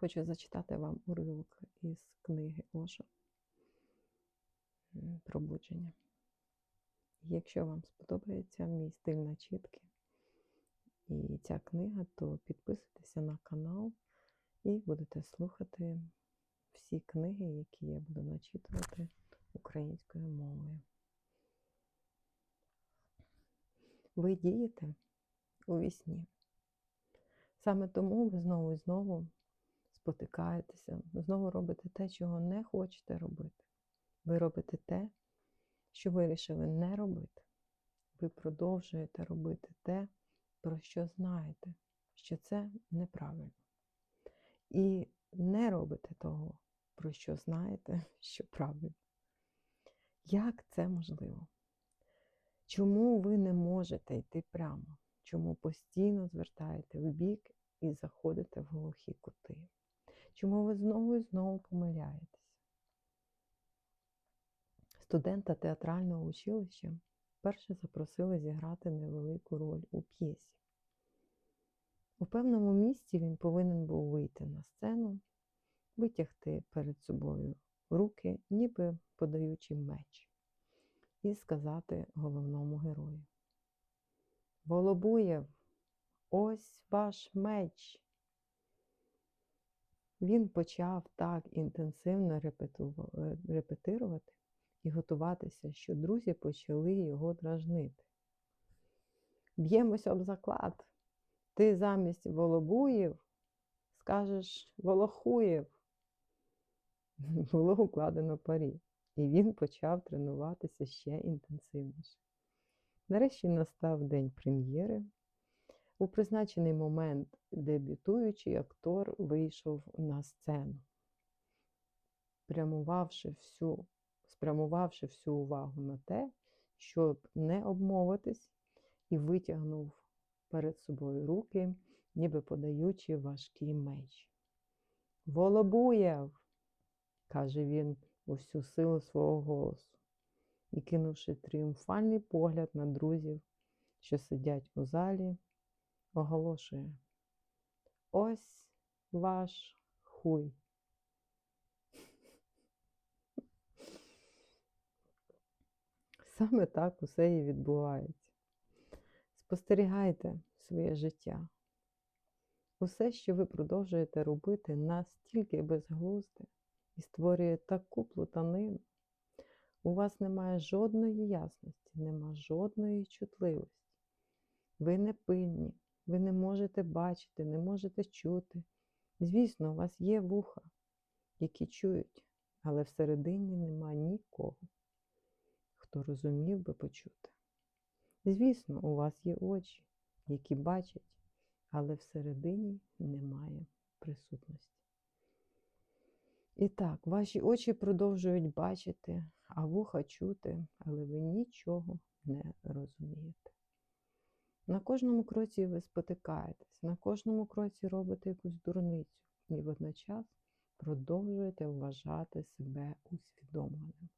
Хочу зачитати вам уривок із книги Ошо Пробудження. Якщо вам сподобається мій стиль начітки і ця книга, то підписуйтеся на канал і будете слухати всі книги, які я буду начитувати українською мовою. Ви дієте у вісні. Саме тому ви знову і знову спотикаєтеся, знову робите те, чого не хочете робити. Ви робите те, що вирішили не робити. Ви продовжуєте робити те, про що знаєте, що це неправильно. І не робите того, про що знаєте, що правильно. Як це можливо? Чому ви не можете йти прямо? Чому постійно звертаєте в бік і заходите в глухі кути? Чому ви знову і знову помиляєтеся? Студента театрального училища перше запросили зіграти невелику роль у п'єсі. У певному місці він повинен був вийти на сцену, витягти перед собою руки, ніби подаючи меч, і сказати головному герою: Волобуєв, ось ваш меч. Він почав так інтенсивно е, репетирувати і готуватися, що друзі почали його дражнити. Б'ємося об заклад. Ти замість Волобуєв скажеш Волохуєв. Було укладено парі, і він почав тренуватися ще інтенсивніше. Нарешті настав день прем'єри. У призначений момент дебютуючий актор вийшов на сцену, прямувавши всю, спрямувавши всю увагу на те, щоб не обмовитись, і витягнув перед собою руки, ніби подаючи важкий меч. Волобуєв, каже він у всю силу свого голосу, і кинувши тріумфальний погляд на друзів, що сидять у залі, оголошує: Ось ваш хуй. Саме так усе і відбувається. Спостерігайте своє життя. Усе, що ви продовжуєте робити, настільки безглузде і створює таку плутанину. У вас немає жодної ясності, нема жодної чутливості. Ви не пильні, ви не можете бачити, не можете чути. Звісно, у вас є вуха, які чують, але всередині нема нікого, хто розумів би почути. Звісно, у вас є очі, які бачать, але всередині немає присутності. І так, ваші очі продовжують бачити, а вуха чути, але ви нічого не розумієте. На кожному кроці ви спотикаєтесь, на кожному кроці робите якусь дурницю і водночас продовжуєте вважати себе усвідомленим.